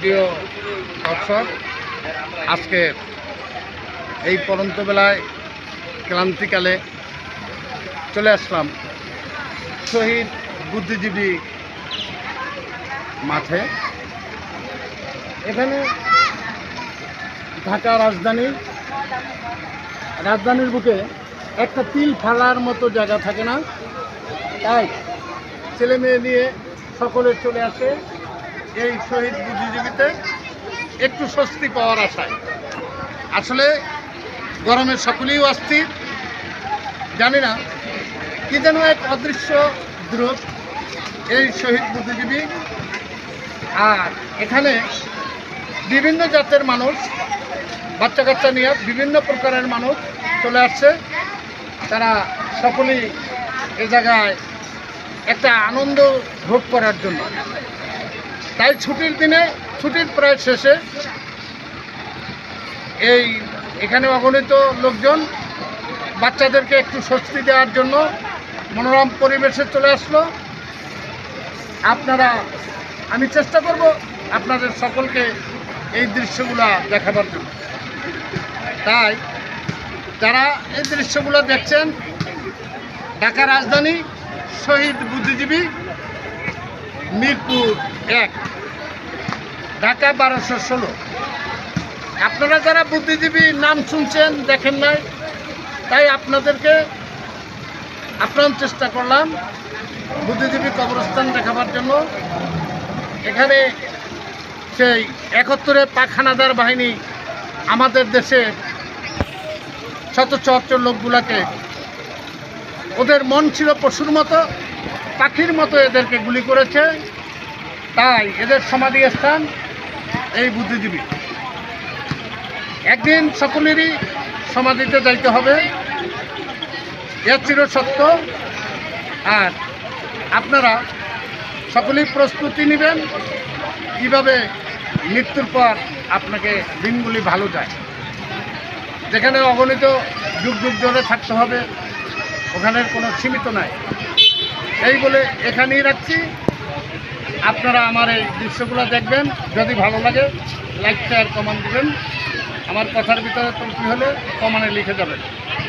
প্রিয় দর্শক, আজকে এই পরন্ত বেলায় ক্লান্তিকালে চলে আসলাম শহীদ বুদ্ধিজীবী মাঠে। এখানে ঢাকা রাজধানী, রাজধানীর বুকে একটা তিল ফালার মতো জায়গা থাকে না, তাই ছেলে মেয়ে নিয়ে সকলে চলে আসে। এই শহীদ বুদ্ধিজীবীতে একটু স্বস্তি পাওয়ার আশায়। আসলে গরমে সকলেই অস্থির, জানি না, কি যেন এক অদৃশ্য দ্রুত এই শহীদ বুদ্ধিজীবী। আর এখানে বিভিন্ন জাতের মানুষ বাচ্চা কাচ্চা নিয়ে বিভিন্ন প্রকারের মানুষ চলে আসছে। তারা সকলেই এ জায়গায় একটা আনন্দ ভোগ করার জন্য। তাই ছুটির দিনে, ছুটির প্রায় শেষে এই এখানে অগণিত লোকজন বাচ্চাদেরকে একটু স্বস্তি দেওয়ার জন্য মনোরম পরিবেশে চলে আসলো। আপনারা, আমি চেষ্টা করব আপনাদের সকলকে এই দৃশ্যগুলো দেখাবার জন্য। তাই, যারা এই দৃশ্যগুলো দেখছেন ঢাকা রাজধানী শহীদ বুদ্ধিজীবী মিরপুর এক। ঢাকা বারোশো ষোলো। আপনারা যারা বুদ্ধিজীবী নাম শুনছেন, দেখেন নাই, তাই আপনাদেরকে আপ্রাণ চেষ্টা করলাম বুদ্ধিজীবী কবরস্থান দেখাবার জন্য। এখানে সেই একাত্তরে পাখানাদার বাহিনী আমাদের দেশে শত চুয়াত্তর লোকগুলাকে ওদের মন ছিল পশুর মতো, পাখির মতো এদেরকে গুলি করেছে। তাই এদের সমাধি স্থান এই বুদ্ধিজীবী। একদিন সকলেরই সমাধিতে যাইতে হবে। এর চির সত্য। আর আপনারা সকলেই প্রস্তুতি নেবেন কীভাবে মৃত্যুর পর আপনাকে দিনগুলি ভালো যায়। যেখানে অগণিত যুগ যুগ ধরে থাকতে হবে, ওখানের কোনো সীমিত নাই। এই বলে এখানেই রাখছি। আপনারা আমার এই দৃশ্যগুলো দেখবেন। যদি ভালো লাগে লাইক শেয়ার কমান দেবেন। আমার কথার ভিতরে ত্রুটি হলে কমানে লিখে যাবেন।